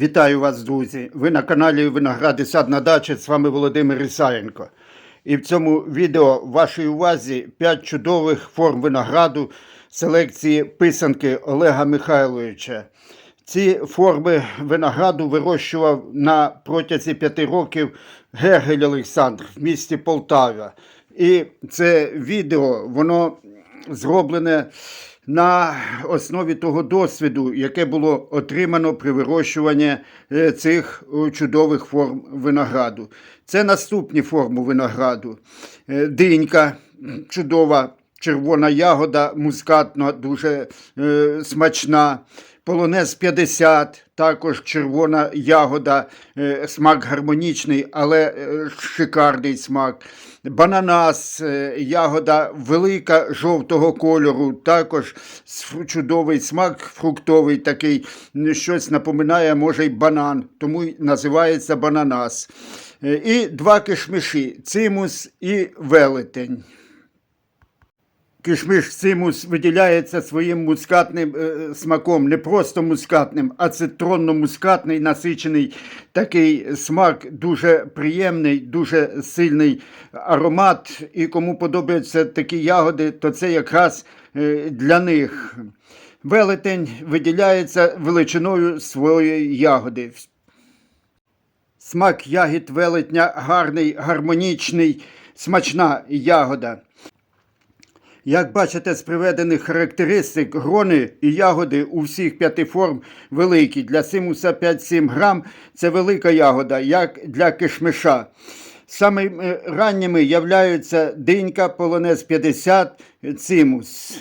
Вітаю вас, друзі! Ви на каналі Виногради Сад на дачі. З вами Володимир Ісаєнко. І в цьому відео вашій увазі 5 чудових форм винограду селекції писанки Олега Михайловича. Ці форми винограду вирощував на протязі 5 років Гергель Олександр в місті Полтава. І це відео воно зроблене на основі того досвіду, яке було отримано при вирощуванні е, цих е, чудових форм винограду. Це наступні форми винограду. Е, Динька чудова, червона ягода, мускатна, дуже смачна. Полонез 50, також червона ягода, смак гармонічний, але шикарний смак. Бананас, е, ягода велика жовтого кольору, також чудовий смак, фруктовий такий, щось напоминає, може, й банан, тому й називається бананас. Е, І два кишмиші цимус і велетень. Кишмиш цимус виділяється своїм мускатним е, смаком, не просто мускатним, а цитронно-мускатний, насичений такий смак, дуже приємний, дуже сильний аромат. І кому подобаються такі ягоди, то це якраз е, для них. Велетень виділяється величиною своєї ягоди. Смак ягід велетня гарний, гармонічний, смачна ягода. Як бачите з приведених характеристик, грони і ягоди у всіх п'яти форм великі. Для симуса 5-7 грам це велика ягода, як для кишмиша. Самими ранніми являються динька, полонез 50, цимус.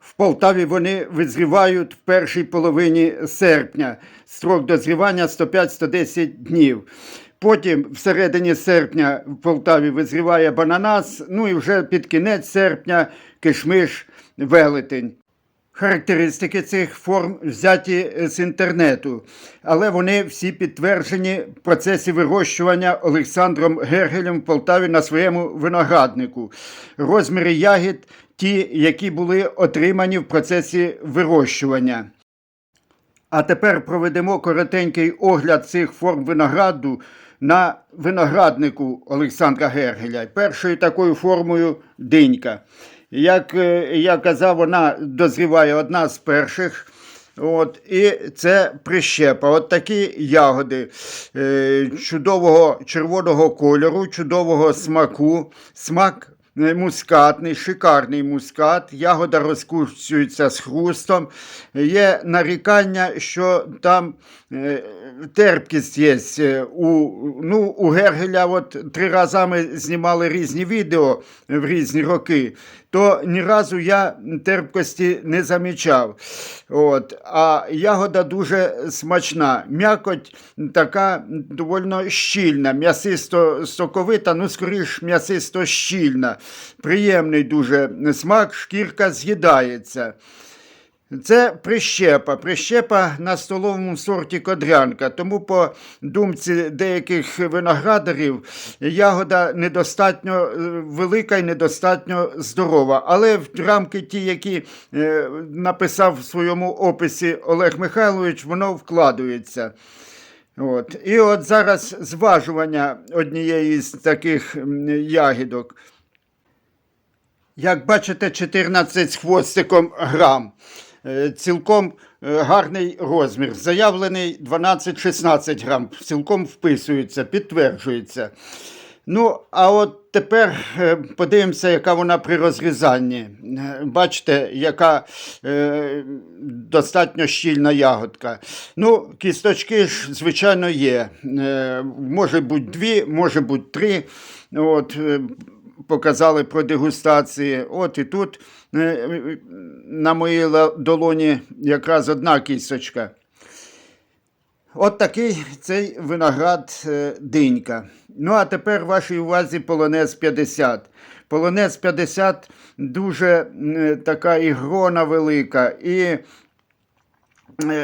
В Полтаві вони визрівають в першій половині серпня. Строк дозрівання 105-110 днів. Потім всередині серпня в Полтаві визріває бананас, ну і вже під кінець серпня кишмиш велетень. Характеристики цих форм взяті з інтернету, але вони всі підтверджені в процесі вирощування Олександром Гергелем в Полтаві на своєму винограднику. Розміри ягід ті, які були отримані в процесі вирощування. А тепер проведемо коротенький огляд цих форм винограду на винограднику Олександра Гергеля. Першою такою формою динька. Як е, я казав, вона дозріває одна з перших. От, і це прищепа. От такі ягоди е, чудового червоного кольору, чудового смаку. Смак е, мускатний, шикарний мускат. Ягода розкущується з хрустом. Є нарікання, що там е, терпкість є. е, У, ну, у Гергеля от три рази ми знімали різні відео в різні роки, то ні разу я терпкості не замічав. От. А ягода дуже смачна. М'якоть така доволі щільна, м'ясисто соковита, ну скоріш м'ясисто щільна. Приємний дуже смак, шкірка з'їдається. Це прищепа. Прищепа на столовому сорті кодрянка. Тому, по думці деяких виноградарів, ягода недостатньо е, велика і недостатньо здорова. Але в рамки ті, які е, написав в своєму описі Олег Михайлович, воно вкладується. От. І от зараз зважування однієї з таких ягідок. Як бачите, 14 з хвостиком грам. Е, Цілком е, гарний розмір. Заявлений 12-16 грам. Цілком вписується, підтверджується. Ну, а от тепер е, подивимося, яка вона при розрізанні. Бачите, яка е, достатньо щільна ягодка. Ну, кісточки ж, звичайно, є. Е, може бути дві, може бути три. От, показали про дегустації. От і тут е, на моїй долоні якраз одна кісточка. От такий цей виноград е, динька. Ну, а тепер вашій увазі полонез 50. Полонез 50 дуже е, така і грона велика, і е,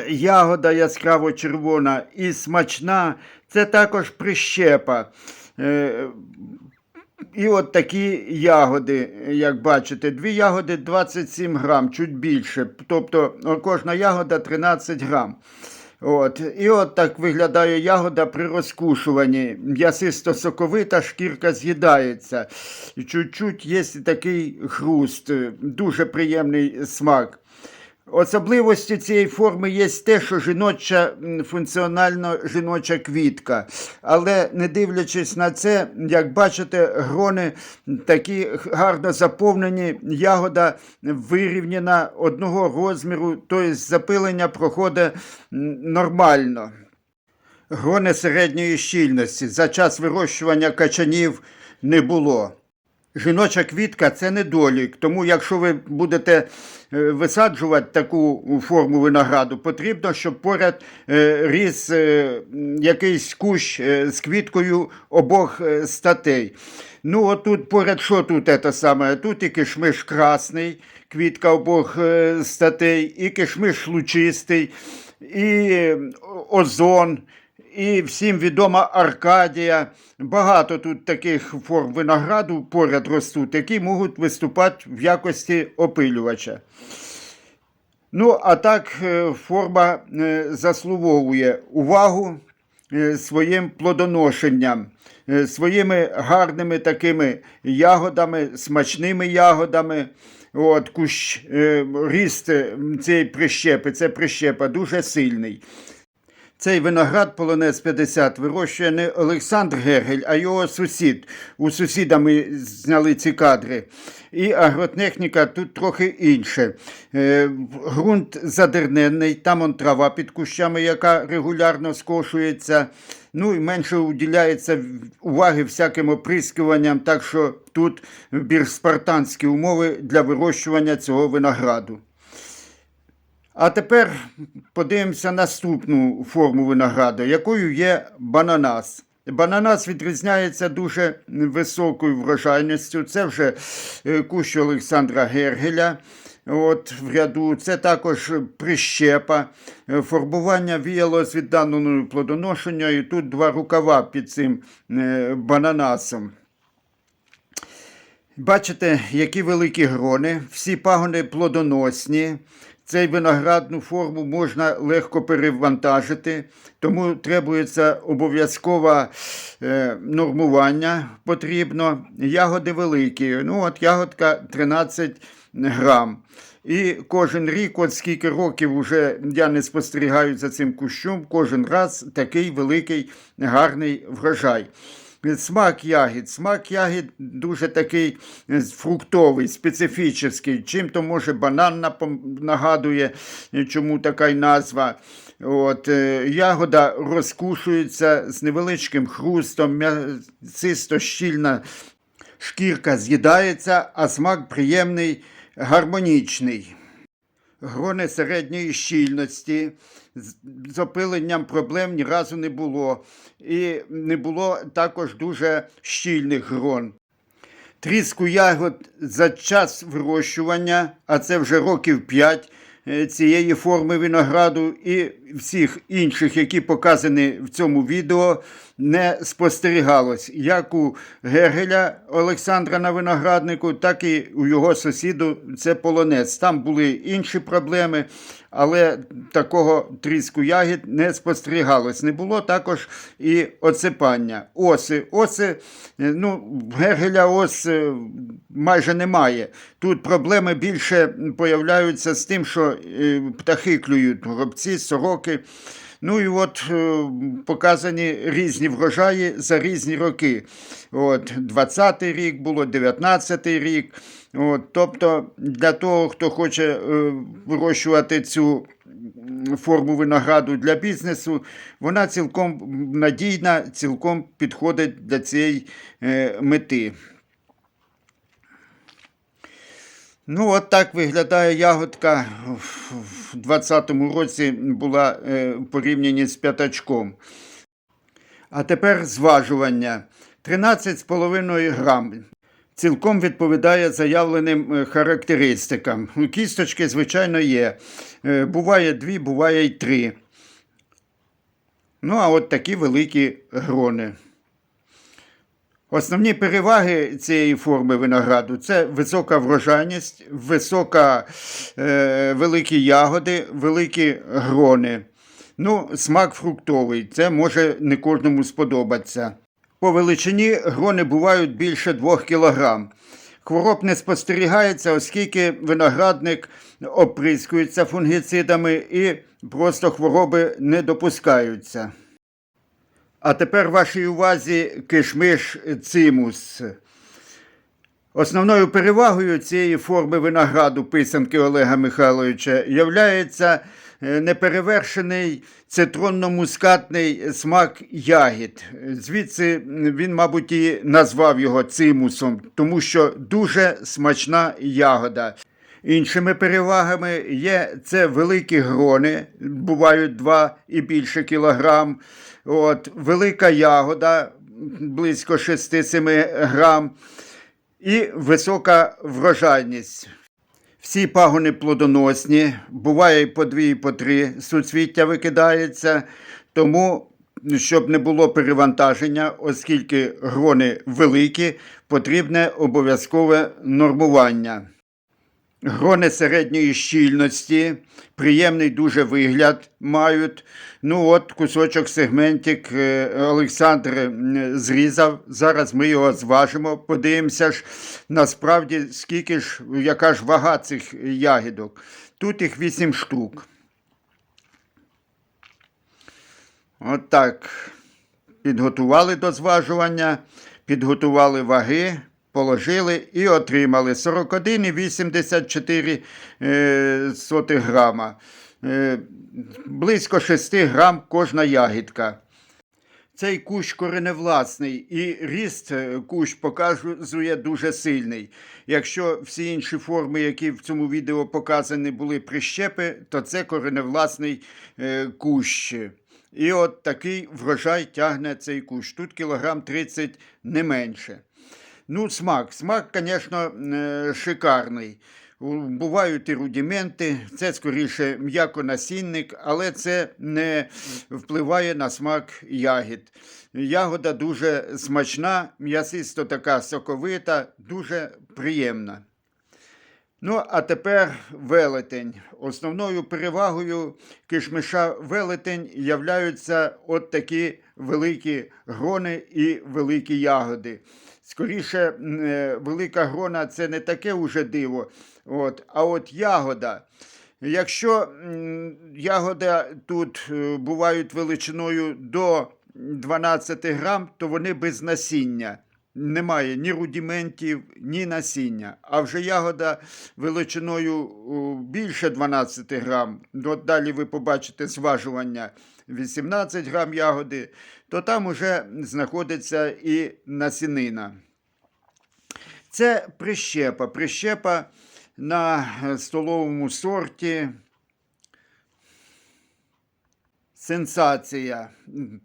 ягода яскраво червона, і смачна. Це також прищепа. І от такі ягоди, як бачите, дві ягоди 27 грам, чуть більше. Тобто кожна ягода 13 грам. От. І от так виглядає ягода при розкушуванні. М'ясисто соковита, шкірка з'їдається. Чуть-чуть є такий хруст, дуже приємний смак. Особливості цієї форми є те, що жіноча функціонально жіноча квітка. Але не дивлячись на це, як бачите, грони такі гарно заповнені, ягода вирівняна одного розміру, тобто запилення проходить нормально. Грони середньої щільності за час вирощування качанів не було. Жіноча квітка це недолік, тому якщо ви будете е, висаджувати таку форму винограду, потрібно, щоб поряд е, ріс е, якийсь кущ з квіткою обох статей. Ну, от тут поряд, що тут це саме? Тут і кишмиш красний, квітка обох статей, і кишмиш лучистий, і озон. І всім відома Аркадія. Багато тут таких форм винограду поряд ростуть, які можуть виступати в якості опилювача. Ну, а так е, форма е, заслуговує увагу е, своїм плодоношенням, своїми гарними такими ягодами, смачними ягодами. От, кущ, ріст цієї прищепи, це прищепа дуже сильний. Цей виноград полонез 50 вирощує не Олександр Гергель, а його сусід. У сусіда ми зняли ці кадри. І агротехніка тут трохи інше. Е, ґрунт задерненний, там он трава під кущами, яка регулярно скошується. Ну і менше уділяється уваги всяким оприскуванням, так що тут більш спартанські умови для вирощування цього винограду. А тепер подивимося наступну форму винограду, якою є бананас. Бананас відрізняється дуже високою врожайністю. Це вже е, кущ Олександра Гергеля. От в ряду це також прищепа. Е, Фарбування віяло з відданою плодоношення, і тут два рукава під цим е, бананасом. Бачите, які великі грони, всі пагони плодоносні. Цей виноградну форму можна легко перевантажити, тому требується обов'язкове нормування потрібно. Ягоди великі. Ну, от ягодка 13 грам. І кожен рік, от скільки років вже я не спостерігаю за цим кущом, кожен раз такий великий гарний врожай. Смак ягід. Смак ягід дуже такий е, фруктовий, специфічний. Чим то може банан нагадує, е, чому така й назва. От, е, ягода розкушується з невеличким хрустом, м'ясисто щільна шкірка з'їдається, а смак приємний, гармонічний. Грони середньої щільності. З опиленням проблем ні разу не було. І не було також дуже щільних грон. Тріску ягод за час вирощування, а це вже років 5 цієї форми винограду і всіх інших, які показані в цьому відео, не спостерігалось. Як у Гергеля Олександра на винограднику, так і у його сусіду це полонець. Там були інші проблеми, але такого тріску ягід не спостерігалось. Не було також і оцепання. Оси. Оси, е, ну, в Гергеля ос е, майже немає. Тут проблеми більше появляються з тим, що птахи клюють, горобці, сороки. Ну і от е, показані різні врожаї за різні роки. От 20-й рік було, 19-й рік. От, тобто для того, хто хоче е, вирощувати цю форму винограду для бізнесу, вона цілком надійна, цілком підходить для цієї е, мети. Ну, от так виглядає ягодка в 2020 році була е, в порівнянні з п'ятачком. А тепер зважування 13,5 грам. Цілком відповідає заявленим е, характеристикам. Кісточки, звичайно, є. Е, Буває дві, буває й три. Ну, а от такі великі грони. Основні переваги цієї форми винограду це висока врожайність, висока, е, великі ягоди, великі грони. Ну, смак фруктовий, це може не кожному сподобатися. По величині грони бувають більше 2 кг. Хвороб не спостерігається, оскільки виноградник оприскується фунгіцидами і просто хвороби не допускаються. А тепер вашій увазі кишмиш цимус. Основною перевагою цієї форми винограду писанки Олега Михайловича являється е, неперевершений цитронно-мускатний смак ягід. Звідси він, мабуть, і назвав його цимусом, тому що дуже смачна ягода. Іншими перевагами є це великі грони, бувають 2 і більше кілограм. От, велика ягода близько 6-7 грам і висока врожайність. Всі пагони плодоносні, буває і по дві, і по три суцвіття викидається, тому, щоб не було перевантаження, оскільки грони великі, потрібне обов'язкове нормування. Грони середньої щільності, приємний дуже вигляд мають. Ну от кусочок сегментик е, Олександр зрізав. Зараз ми його зважимо. Подивимося ж насправді, скільки ж, яка ж вага цих ягідок. Тут їх 8 штук. От. Підготували до зважування, підготували ваги, положили і отримали 41,84 е, грама. Е, близько 6 грам кожна ягідка. Цей кущ кореневласний і ріст е, кущ показує дуже сильний. Якщо всі інші форми, які в цьому відео показані, були прищепи, то це кореневласний кущ. І от такий врожай тягне цей кущ. Тут кілограм 30 не менше. Ну, смак. Смак, звісно, е, шикарний. Бувають і рудименти, це скоріше м'яконасінник, але це не впливає на смак ягід. Ягода дуже смачна, м'ясисто така соковита, дуже приємна. Ну, а тепер велетень. Основною перевагою кишмиша велетень являються от такі великі грони і великі ягоди. Скоріше, е, велика грона це не таке уже диво, от, а от ягода. Якщо ягода тут е, бувають величиною до 12 грам, то вони без насіння. Немає ні рудиментів, ні насіння. А вже ягода величиною більше 12 грам. Далі ви побачите зважування 18 грам ягоди, то там уже знаходиться і насінина. Це прищепа. Прищепа на столовому сорті. Сенсація.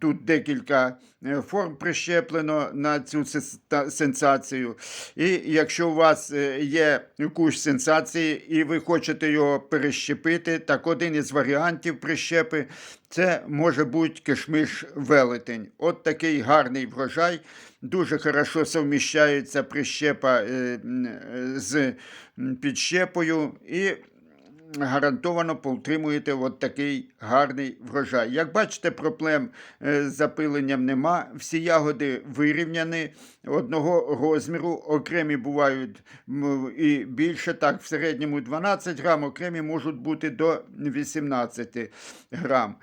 Тут декілька е, форм прищеплено на цю сенсацію. І якщо у вас е, є кущ сенсації і ви хочете його перещепити, так один із варіантів прищепи це може бути кишмиш велетень. От такий гарний врожай. Дуже хорошо совміщається прищепа е, з підщепою і гарантовано потримуєте от такий гарний врожай. Як бачите, проблем е, з запиленням нема. Всі ягоди вирівняні одного розміру. Окремі бувають і більше, так, в середньому 12 грам, окремі можуть бути до 18 грам.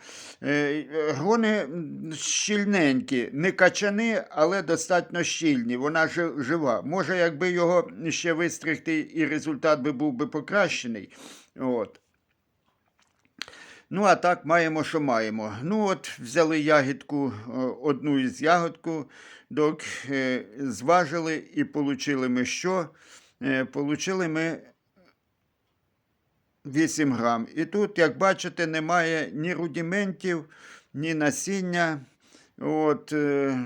Е, Грони щільненькі, не качани, але достатньо щільні. Вона жива. Може, якби його ще вистригти, і результат би був би покращений. От. Ну, а так маємо, що маємо. Ну, от, взяли ягідку, одну із ягодку, док, е, зважили і получили ми що? Е, Получили ми 8 грам. І тут, як бачите, немає ні рудиментів, ні насіння. От, е,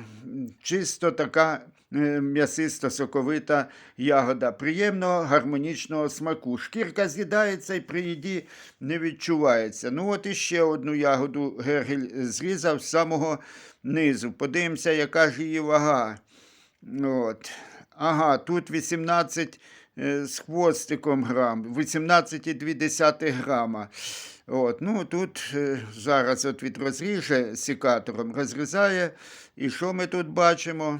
чисто така м'ясиста соковита ягода. Приємного гармонічного смаку. Шкірка з'їдається і при їді не відчувається. Ну, от іще одну ягоду Гергель зрізав з самого низу. Подивимося, яка ж її вага. От. Ага, тут 18 е, з хвостиком грам, 18,2 грама. От, ну, тут е, зараз от від розріже сікатором розрізає. І що ми тут бачимо?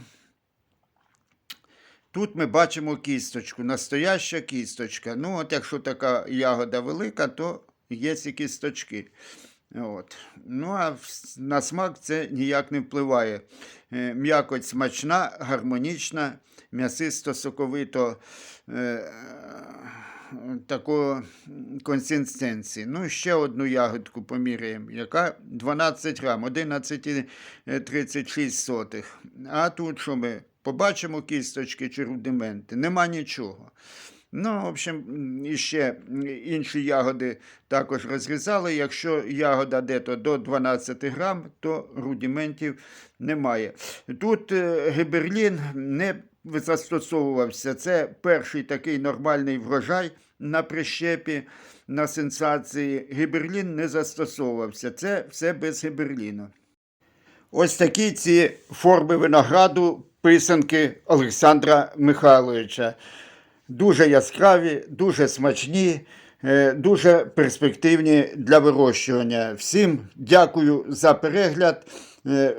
Тут ми бачимо кісточку, настояща кісточка. Ну, от якщо така ягода велика, то є ці кісточки. От. Ну, а на смак це ніяк не впливає. Е, М'якоть смачна, гармонічна, м'ясисто соковито е, такої консистенції. Ну, ще одну ягодку поміряємо, яка 12 грам, 11,36. А тут що ми побачимо кісточки чи рудименти? Нема нічого. Ну, в общем, і ще інші ягоди також розрізали. Якщо ягода дето до 12 грам, то рудиментів немає. Тут е, гиберлін не застосовувався. Це перший такий нормальний врожай на прищепі, на сенсації. Гиберлін не застосовувався. Це все без гиберліну. Ось такі ці форми винограду, писанки Олександра Михайловича. Дуже яскраві, дуже смачні, е, дуже перспективні для вирощування. Всім дякую за перегляд, е,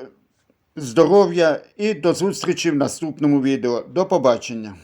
здоров'я і до зустрічі в наступному відео. До побачення.